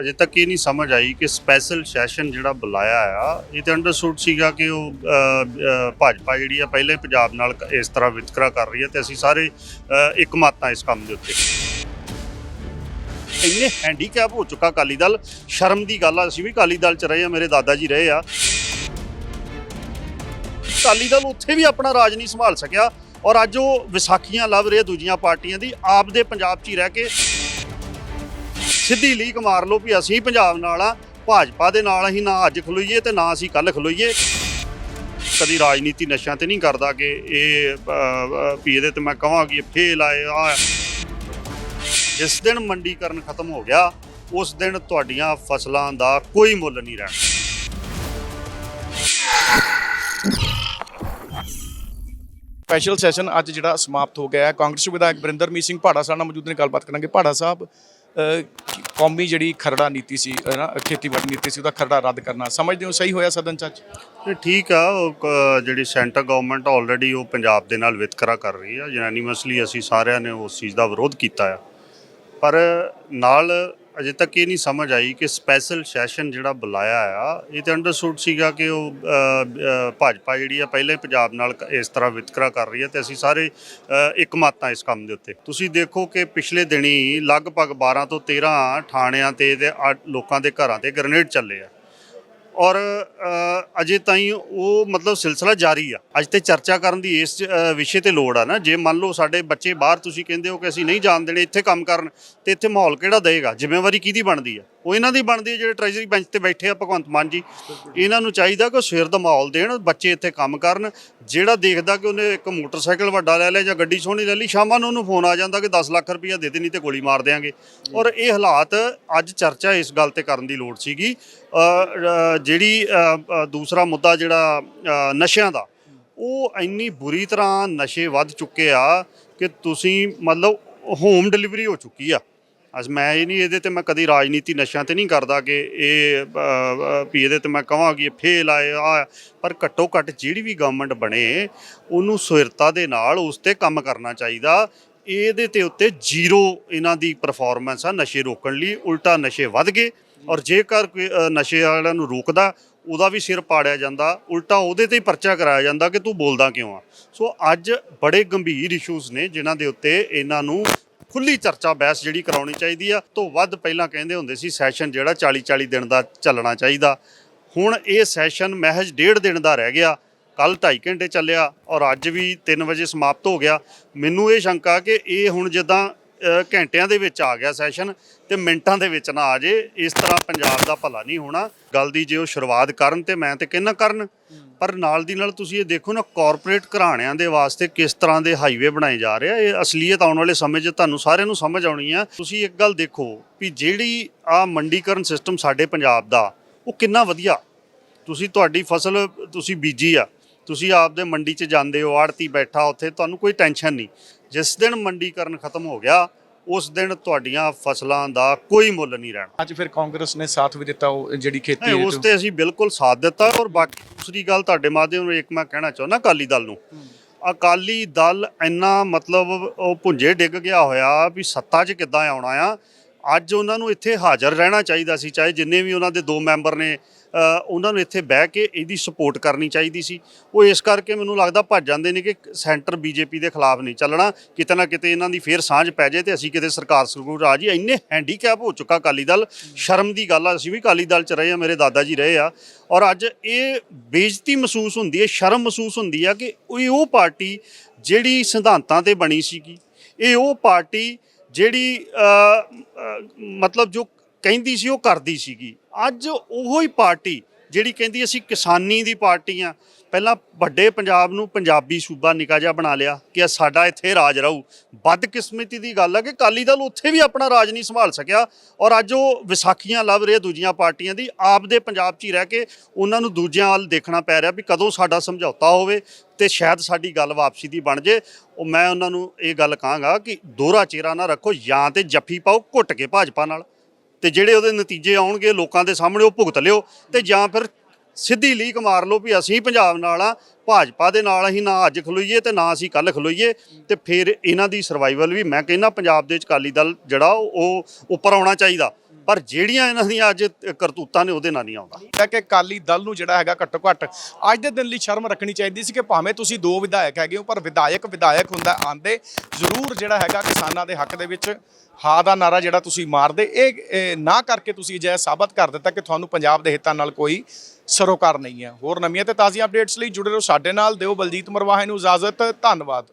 ਅਜੇ ਤੱਕ ਇਹ ਨਹੀਂ ਸਮਝ ਆਈ ਕਿ ਸਪੈਸ਼ਲ ਸੈਸ਼ਨ ਜਿਹੜਾ ਬੁਲਾਇਆ ਆ, ਇਹ ਤੇ ਅੰਡਰਸਟੂਡ ਸੀਗਾ ਕਿ ਉਹ ਭਾਜਪਾ ਜਿਹੜੀ ਆ ਪਹਿਲੇ ਪੰਜਾਬ ਨਾਲ ਇਸ ਤਰ੍ਹਾਂ ਵਿਤਕਰਾ ਕਰ ਰਹੀ ਹੈ ਤੇ ਅਸੀਂ ਸਾਰੇ ਇੱਕਮਤ ਇੱਕ ਆ ਇਸ ਕੰਮ ਦੇ ਉੱਤੇ। ਇੰਨੇ ਹੈਂਡੀਕੈਪ ਹੋ ਚੁੱਕਾ ਅਕਾਲੀ ਦਲ, ਸ਼ਰਮ ਦੀ ਗੱਲ ਆ, ਅਸੀਂ ਵੀ ਅਕਾਲੀ ਦਲ ਚ ਰਹੇ ਆ, ਮੇਰੇ ਦਾਦਾ ਜੀ ਰਹੇ ਆ। ਅਕਾਲੀ ਦਲ ਉੱਥੇ ਵੀ ਆਪਣਾ ਰਾਜ ਨਹੀਂ ਸੰਭਾਲ ਸਕਿਆ ਔਰ ਅੱਜ ਉਹ ਵਿਸਾਖੀਆਂ ਲੱਭ ਰਹੇ ਦੂਜੀਆਂ ਪਾਰਟੀਆਂ ਦੀ, ਆਪ ਦੇ ਪੰਜਾਬ 'ਚ ਹੀ ਰਹਿ ਕੇ ਸਿੱਧੀ ਲੀਕ ਮਾਰ ਲਓ ਵੀ ਅਸੀਂ ਪੰਜਾਬ ਨਾਲ ਆ, ਭਾਜਪਾ ਦੇ ਨਾਲ ਅਸੀਂ ਨਾ ਅੱਜ ਖਲੋਈਏ ਤੇ ਨਾ ਅਸੀਂ ਕੱਲ ਖਲੋਈਏ। ਕਦੀ ਰਾਜਨੀਤੀ ਨਸ਼ਿਆਂ ਤੇ ਨਹੀਂ ਕਰਦਾ ਕਿ ਇਹ ਵੀ ਇਹਦੇ ਤੇ ਮੈਂ ਕਹਾਂ ਇਹ ਫੇਲ ਆਏ, ਆ। ਜਿਸ ਦਿਨ ਮੰਡੀਕਰਨ ਖਤਮ ਹੋ ਗਿਆ, ਉਸ ਦਿਨ ਤੁਹਾਡੀਆਂ ਫਸਲਾਂ ਦਾ ਕੋਈ ਮੁੱਲ ਨਹੀਂ ਰਹਿਣਾ। ਸਪੈਸ਼ਲ ਸੈਸ਼ਨ ਅੱਜ ਜਿਹੜਾ ਸਮਾਪਤ ਹੋ ਗਿਆ ਹੈ। ਕਾਂਗਰਸ ਵਿਧਾਇਕ ਬਰਿੰਦਰਮੀਤ ਸਿੰਘ ਭਾੜਾ ਸਾਹਿਬ ਨਾਲ ਮੌਜੂਦ ਨੇ, ਗੱਲਬਾਤ ਕਰਾਂਗੇ। ਭਾੜਾ ਸਾਹਿਬ ਕੌਮੀ ਜਿਹੜੀ ਖਰੜਾ ਨੀਤੀ ਸੀ, ਅਹ, ਨਾ, ਖੇਤੀਬਾੜੀ ਨੀਤੀ ਸੀ, ਉਹਦਾ ਖਰੜਾ ਰੱਦ ਕਰਨਾ। ਸਮਝਦੇ ਹੋ ਸਹੀ ਹੋਇਆ ਸਦਨ ਚ ਇਹ ਠੀਕ ਆ, ਉਹ ਕ- ਜਿਹੜੀ ਸੈਂਟਰ ਗਵਰਨਮੈਂਟ ਆਲਰੇਡੀ ਉਹ ਪੰਜਾਬ ਦੇ ਨਾਲ ਵਿਤਕਰਾ ਕਰ ਰਹੀ ਆ। ਯੂਨੈਨਿਮਸਲੀ ਅਸੀਂ ਸਾਰਿਆਂ ਨੇ ਉਸ ਚੀਜ਼ ਦਾ ਵਿਰੋਧ ਕੀਤਾ ਆ। ਪਰ ਨਾਲ ਅਜੇ ਤੱਕ ਇਹ ਨਹੀਂ ਸਮਝ ਆਈ ਕਿ ਸਪੈਸ਼ਲ ਸੈਸ਼ਨ ਜਿਹੜਾ ਬੁਲਾਇਆ ਆ ਇਹ ਤੇ ਅੰਡਰਸਟੂਡ ਸੀਗਾ ਕਿ ਉਹ ਭਾਜਪਾ ਜਿਹੜੀ ਆ ਪਹਿਲੇ ਪੰਜਾਬ ਨਾਲ ਕ- ਇਸ ਤਰ੍ਹਾਂ ਵਿਤਕਰਾ ਕਰ ਰਹੀ ਹੈ ਤੇ ਅਸੀਂ ਸਾਰੇ ਅ, ਇੱਕ ਮਤ ਆ ਇਸ ਕੰਮ ਦੇ ਉੱਤੇ। ਤੁਸੀਂ ਦੇਖੋ ਕਿ ਪਿਛਲੇ ਦਿਨੀ ਲਗਭਗ 12 ਤੋਂ 13 ਥਾਣਿਆਂ ਤੇ ਤੇ ਅੱਠ ਲੋਕਾਂ ਦੇ ਘਰਾਂ ਤੇ ਗ੍ਰਨੇਡ ਚੱਲੇ ਆ। ਔਰ ਅਜੇ ਤਾਈਂ ਉਹ ਮਤਲਬ ਸਿਲਸਿਲਾ ਜਾਰੀ ਆ। ਅੱਜ ਤੇ ਚਰਚਾ ਕਰਨ ਦੀ ਇਸ ਵਿਸ਼ੇ ਤੇ ਲੋੜ ਆ ਨਾ। ਜੇ ਮੰਨ ਲਓ ਸਾਡੇ ਬੱਚੇ ਬਾਹਰ ਤੁਸੀਂ ਕਹਿੰਦੇ ਹੋ ਕਿ ਅਸੀਂ ਨਹੀਂ ਜਾਣ ਦੇਣੇ, ਇੱਥੇ ਕੰਮ ਕਰਨ, ਤੇ ਇੱਥੇ ਮਾਹੌਲ ਕਿਹੜਾ ਦੇਗਾ ਜ਼ਿੰਮੇਵਾਰੀ ਕਿਹਦੀ ਬਣਦੀ ਆ? ਉਹ ਇਹਨਾਂ ਦੀ ਬਣਦੀ ਹੈ ਜਿਹੜੇ ਟ੍ਰੈਜਰੀ ਬੈਂਚ ਤੇ ਬੈਠੇ ਆ ਭਗਵੰਤ ਮਾਨ ਜੀ। ਇਹਨਾਂ ਨੂੰ ਚਾਹੀਦਾ ਕਿ ਉਹ ਸਵੇਰ ਦਾ ਮਾਹੌਲ ਦੇਣ, ਬੱਚੇ ਇੱਥੇ ਕੰਮ ਕਰਨ, ਜਿਹੜਾ ਦੇਖਦਾ ਕਿ ਉਹਨੇ ਇੱਕ ਮੋਟਰਸਾਈਕਲ ਵੱਡਾ ਲੈ ਲਿਆ ਜਾਂ ਗੱਡੀ ਸੋਹਣੀ ਲੈ ਲਈ, ਸ਼ਾਮਾਂ ਨੂੰ ਉਹਨੂੰ ਫੋਨ ਆ ਜਾਂਦਾ ਕਿ 10 ਲੱਖ ਰੁਪਇਆ ਦੇ ਦੇਣੀ ਨਹੀਂ ਤੇ ਗੋਲੀ ਮਾਰ ਦਿਆਂਗੇ। ਔਰ ਇਹ ਹਾਲਾਤ ਅੱਜ ਚਰਚਾ ਇਸ ਗੱਲ ਤੇ ਕਰਨ ਦੀ ਲੋੜ ਸੀਗੀ। ਜਿਹੜੀ ਦੂਸਰਾ ਮੁੱਦਾ ਜਿਹੜਾ ਨਸ਼ਿਆਂ ਦਾ, ਉਹ ਇੰਨੀ ਬੁਰੀ ਤਰ੍ਹਾਂ ਨਸ਼ੇ ਵੱਧ ਚੁੱਕੇ ਆ ਕਿ ਤੁਸੀਂ ਮਤਲਬ ਹੋਮ ਡਿਲੀਵਰੀ ਹੋ ਚੁੱਕੀ ਆ। ਅਸ ਮੈਂ ਇਹ ਨਹੀਂ ਇਹਦੇ ਤੇ ਮੈਂ ਕਦੀ ਰਾਜਨੀਤੀ ਨਸ਼ਿਆਂ ਤੇ ਨਹੀਂ ਕਰਦਾ ਕਿ ਇਹ ਵੀ ਇਹਦੇ ਤੇ ਮੈਂ ਕਹਾਂ ਕਿ ਇਹ ਫੇਲ ਆਏ, ਆ ਪਰ ਘੱਟੋ ਘੱਟ ਜਿਹੜੀ ਵੀ ਗਵਰਨਮੈਂਟ ਬਣੇ, ਉਹਨੂੰ ਸੁਹਿਰਤਾ ਦੇ ਨਾਲ ਉਸ ਤੇ ਕੰਮ ਕਰਨਾ ਚਾਹੀਦਾ। ਇਹਦੇ ਤੇ ਉੱਤੇ ਜ਼ੀਰੋ ਇਹਨਾਂ ਦੀ ਪਰਫਾਰਮੈਂਸ ਆ ਨਸ਼ੇ ਰੋਕਣ ਲਈ, ਉਲਟਾ ਨਸ਼ੇ ਵੱਧ ਗਏ। ਔਰ ਜੇਕਰ ਨਸ਼ੇ ਵਾਲਿਆਂ ਨੂੰ ਰੋਕਦਾ, ਉਹਦਾ ਵੀ ਸਿਰ ਪਾੜਿਆ ਜਾਂਦਾ, ਉਲਟਾ ਉਹਦੇ ਤੇ ਹੀ ਪਰਚਾ ਕਰਾਇਆ ਜਾਂਦਾ ਕਿ ਤੂੰ ਬੋਲਦਾ ਕਿਉਂ ਆ? ਸੋ ਅੱਜ ਬੜੇ ਗੰਭੀਰ ਇਸ਼ੂਜ਼ ਨੇ ਜਿਨ੍ਹਾਂ ਦੇ ਉੱਤੇ ਇਹਨਾਂ ਨੂੰ ਖੁੱਲੀ ਚਰਚਾ ਬਹਿਸ ਜਿਹੜੀ ਕਰਾਉਣੀ ਚਾਹੀਦੀ ਆ। ਤੋਂ ਵੱਧ ਪਹਿਲਾਂ ਕਹਿੰਦੇ ਹੁੰਦੇ ਸੀ ਸੈਸ਼ਨ ਜਿਹੜਾ 40 40 ਦਿਨ ਦਾ ਚੱਲਣਾ ਚਾਹੀਦਾ। ਹੁਣ ਇਹ ਸੈਸ਼ਨ ਮਹਿਜ ਡੇਢ ਦਿਨ ਦਾ ਰਹਿ ਗਿਆ। ਕੱਲ 2.5 ਘੰਟੇ ਚੱਲਿਆ ਔਰ ਅੱਜ ਵੀ 3 ਵਜੇ ਸਮਾਪਤ ਹੋ ਗਿਆ। ਮੈਨੂੰ ਇਹ ਸ਼ੰਕਾ ਕਿ ਇਹ ਹੁਣ ਜਿੱਦਾਂ ਘੰਟਿਆਂ ਦੇ ਵਿੱਚ ਆ ਗਿਆ ਸੈਸ਼ਨ ਤੇ ਮਿੰਟਾਂ ਦੇ ਵਿੱਚ ਨਾ ਆ ਜੇ। ਇਸ ਤਰ੍ਹਾਂ ਪੰਜਾਬ ਦਾ ਭਲਾ ਨਹੀਂ ਹੋਣਾ। ਗੱਲ ਦੀ ਜੇ ਉਹ ਸ਼ੁਰੂਆਤ ਕਰਨ ਤੇ ਮੈਂ ਤੇ ਕਹਿੰਨਾ ਕਰਨ। ਪਰ ਨਾਲ ਦੀ ਨਾਲ ਤੁਸੀਂ ਇਹ ਦੇਖੋ ਨਾ ਕਾਰਪੋਰੇਟ ਘਰਾਣਿਆਂ ਦੇ ਵਾਸਤੇ ਕਿਸ ਤਰ੍ਹਾਂ ਦੇ ਹਾਈਵੇ ਬਣਾਏ ਜਾ ਰਹੇ ਆ, ਇਹ ਅਸਲੀਅਤ ਆਉਣ ਵਾਲੇ ਸਮੇਂ 'ਚ ਤੁਹਾਨੂੰ ਸਾਰਿਆਂ ਨੂੰ ਸਮਝ ਆਉਣੀ ਆ। ਤੁਸੀਂ ਇੱਕ ਗੱਲ ਦੇਖੋ ਵੀ ਜਿਹੜੀ ਆ ਮੰਡੀਕਰਨ ਸਿਸਟਮ ਸਾਡੇ ਪੰਜਾਬ ਦਾ, ਉਹ ਕਿੰਨਾ ਵਧੀਆ। ਤੁਸੀਂ ਤੁਹਾਡੀ ਫਸਲ ਤੁਸੀਂ ਬੀਜੀ ਆ, ਤੁਸੀਂ ਆਪਦੇ ਮੰਡੀ 'ਚ ਜਾਂਦੇ ਹੋ ਆੜਤੀ ਬੈਠਾ ਉੱਥੇ, ਤੁਹਾਨੂੰ ਕੋਈ ਟੈਨਸ਼ਨ ਨਹੀਂ। ਜਿਸ ਦਿਨ ਮੰਡੀਕਰਨ ਖਤਮ ਹੋ ਗਿਆ ਉਸ ਦਿਨ ਤੁਹਾਡੀਆਂ ਫਸਲਾਂ ਦਾ ਕੋਈ ਮੁੱਲ ਨਹੀਂ ਰਹਿਣਾ। ਅੱਜ ਫਿਰ ਕਾਂਗਰਸ ਨੇ ਸਾਥ ਵੀ ਦਿੱਤਾ ਉਹ ਜਿਹੜੀ ਖੇਤੀ ਨਹੀਂ, ਉਸ ਤੇ ਅਸੀਂ ਬਿਲਕੁਲ ਸਾਥ ਦਿੱਤਾ ਔਰ ਬਾਕੀ ਦੂਸਰੀ ਗੱਲ ਤੁਹਾਡੇ ਮਾਧਿਅਮ ਨੂੰ ਇੱਕ ਮੈਂ ਕਹਿਣਾ ਚਾਹੁੰਦਾ ਅਕਾਲੀ ਦਲ ਨੂੰ। ਅਕਾਲੀ ਦਲ ਇੰਨਾ ਮਤਲਬ ਉਹ ਭੁੰਜੇ ਡਿੱਗ ਗਿਆ ਹੋਇਆ ਵੀ ਸੱਤਾ 'ਚ ਕਿੱਦਾਂ ਆਉਣਾ ਆ ਅੱਜ ਉਹਨਾਂ ਨੂੰ ਇੱਥੇ ਹਾਜ਼ਰ ਰਹਿਣਾ ਚਾਹੀਦਾ ਸੀ, ਚਾਹੇ ਜਿੰਨੇ ਵੀ ਉਹਨਾਂ ਦੇ ਦੋ ਮੈਂਬਰ ਨੇ ਉਹਨਾਂ ਨੂੰ ਇੱਥੇ ਬਹਿ ਕੇ ਇਹਦੀ ਸਪੋਰਟ ਕਰਨੀ ਚਾਹੀਦੀ ਸੀ। ਉਹ ਇਸ ਕਰਕੇ ਮੈਨੂੰ ਲੱਗਦਾ ਭੱਜ ਜਾਂਦੇ ਨੇ ਕਿ ਸੈਂਟਰ ਬੀਜੇਪੀ ਦੇ ਖਿਲਾਫ ਨਹੀਂ ਚੱਲਣਾ। ਕਿਤੇ ਨਾ ਕਿਤੇ ਇਹਨਾਂ ਦੀ ਫੇਰ ਸਾਂਝ ਪੈ ਜਾਏ ਤੇ ਅਸੀਂ ਕਿਤੇ ਸਰਕਾਰ ਸਰਕੂਰ ਆ ਜੀ ਇੰਨੇ ਹੈਂਡੀਕੈਪ ਹੋ ਚੁੱਕਾ ਅਕਾਲੀ ਦਲ। ਸ਼ਰਮ ਦੀ ਗੱਲ ਆ, ਅਸੀਂ ਵੀ ਅਕਾਲੀ ਦਲ ਚ ਰਹੇ ਆ, ਮੇਰੇ ਦਾਦਾ ਜੀ ਰਹੇ ਆ। ਔਰ ਅੱਜ ਇਹ ਬੇਇੱਜ਼ਤੀ ਮਹਿਸੂਸ ਹੁੰਦੀ ਹੈ, ਸ਼ਰਮ ਮਹਿਸੂਸ ਹੁੰਦੀ ਆ ਕਿ ਉਹ ਪਾਰਟੀ ਜਿਹੜੀ ਸਿਧਾਂਤਾਂ ਤੇ ਬਣੀ ਸੀਗੀ, ਇਹ ਉਹ ਪਾਰਟੀ ਜਿਹੜੀ ਮਤਲਬ ਜੋ ਕਹਿੰਦੀ ਸੀ ਉਹ ਕਰਦੀ ਸੀਗੀ। ਅੱਜ ਉਹੋ ਹੀ ਪਾਰਟੀ ਜਿਹੜੀ ਕਹਿੰਦੀ ਅਸੀਂ ਕਿਸਾਨੀ ਦੀ ਪਾਰਟੀ ਆ, ਪਹਿਲਾਂ ਵੱਡੇ ਪੰਜਾਬ ਨੂੰ ਪੰਜਾਬੀ ਸੂਬਾ ਨਿਕਾ ਜਿਹਾ ਬਣਾ ਲਿਆ ਕਿ ਇਹ ਸਾਡਾ ਇੱਥੇ ਰਾਜ ਰਹੂ। ਬਦਕਿਸਮਤੀ ਦੀ ਗੱਲ ਆ ਕਿ ਅਕਾਲੀ ਦਲ ਉੱਥੇ ਵੀ ਆਪਣਾ ਰਾਜ ਨਹੀਂ ਸੰਭਾਲ ਸਕਿਆ ਔਰ ਅੱਜ ਉਹ ਵਿਸਾਖੀਆਂ ਲੱਭ ਰਹੇ ਦੂਜੀਆਂ ਪਾਰਟੀਆਂ ਦੀ, ਆਪਦੇ ਪੰਜਾਬ 'ਚ ਹੀ ਰਹਿ ਕੇ ਉਹਨਾਂ ਨੂੰ ਦੂਜਿਆਂ ਵੱਲ ਦੇਖਣਾ ਪੈ ਰਿਹਾ ਵੀ ਕਦੋਂ ਸਾਡਾ ਸਮਝੌਤਾ ਹੋਵੇ ਤੇ ਸ਼ਾਇਦ ਸਾਡੀ ਗੱਲ ਵਾਪਸੀ ਦੀ ਬਣ ਜੇ। ਉਹ ਮੈਂ ਉਹਨਾਂ ਨੂੰ ਇਹ ਗੱਲ ਕਹਾਂਗਾ ਕਿ ਦੋਹਰਾ ਚਿਹਰਾ ਨਾ ਰੱਖੋ, ਜਾਂ ਤੇ ਜੱਫੀ ਪਾਓ, ਘੁੱਟ ਕੇ ਭਾਜਪਾ ਨਾਲ। ਤੇ ਜਿਹੜੇ ਉਹਦੇ ਨਤੀਜੇ ਆਉਣਗੇ ਲੋਕਾਂ ਦੇ ਸਾਹਮਣੇ ਉਹ ਭੁਗਤ ਲਿਓ ਤੇ ਜਾਂ ਫਿਰ ਸਿੱਧੀ ਲੀਕ ਮਾਰ ਲਓ ਵੀ ਅਸੀਂ ਪੰਜਾਬ ਨਾਲ ਆ, ਭਾਜਪਾ ਦੇ ਨਾਲ ਅਸੀਂ ਨਾ ਅੱਜ ਖਲੋਈਏ ਤੇ ਨਾ ਅਸੀਂ ਕੱਲ ਖਲੋਈਏ ਤੇ ਫਿਰ ਇਹਨਾਂ ਦੀ ਸਰਵਾਈਵਲ ਵੀ ਮੈਂ ਕਹਿੰਦਾ ਪੰਜਾਬ ਦੇ ਅਕਾਲੀ ਦਲ ਜਿਹੜਾ ਉਹ ਉੱਪਰ ਆਉਣਾ ਚਾਹੀਦਾ। ਪਰ ਜਿਹੜੀਆਂ ਇਹਨਾਂ ਦੀਆਂ ਅੱਜ ਕਰਤੂਤਾਂ ਨੇ ਉਹਦੇ ਨਾਲ ਨਹੀਂ ਆਉਂਦਾ। ਹੈ ਕਿ ਅਕਾਲੀ ਦਲ ਨੂੰ ਜਿਹੜਾ ਹੈਗਾ ਘੱਟੋ ਘੱਟ ਅੱਜ ਦੇ ਦਿਨ ਲਈ ਸ਼ਰਮ ਰੱਖਣੀ ਚਾਹੀਦੀ ਸੀ ਕਿ ਭਾਵੇਂ ਤੁਸੀਂ ਦੋ ਵਿਧਾਇਕ ਹੈਗੇ ਹੋ, ਪਰ ਵਿਧਾਇਕ ਵਿਧਾਇਕ ਹੁੰਦਾ ਆਂਦੇ ਜ਼ਰੂਰ ਜਿਹੜਾ ਹੈਗਾ ਕਿਸਾਨਾਂ ਦੇ ਹੱਕ ਦੇ ਵਿੱਚ ਹਾਂ ਦਾ ਨਾਰਾ ਜਿਹੜਾ ਤੁਸੀਂ ਮਾਰਦੇ, ਇਹ ਇਹ ਨਾ ਕਰਕੇ ਤੁਸੀਂ ਅਜਿਹਾ ਸਾਬਤ ਕਰ ਦਿੱਤਾ ਕਿ ਤੁਹਾਨੂੰ ਪੰਜਾਬ ਦੇ ਹਿੱਤਾਂ ਨਾਲ ਕੋਈ ਸਰੋਕਾਰ ਨਹੀਂ ਹੈ। ਹੋਰ ਨਵੀਆਂ ਤੇ ਤਾਜ਼ੀਆਂ ਅਪਡੇਟਸ ਲਈ ਜੁੜੇ ਰਹੋ ਸਾਡੇ ਨਾਲ, ਦਿਓ ਬਲਜੀਤ ਮਰਵਾਹੇ ਨੂੰ ਇਜਾਜ਼ਤ, ਧੰਨਵਾਦ।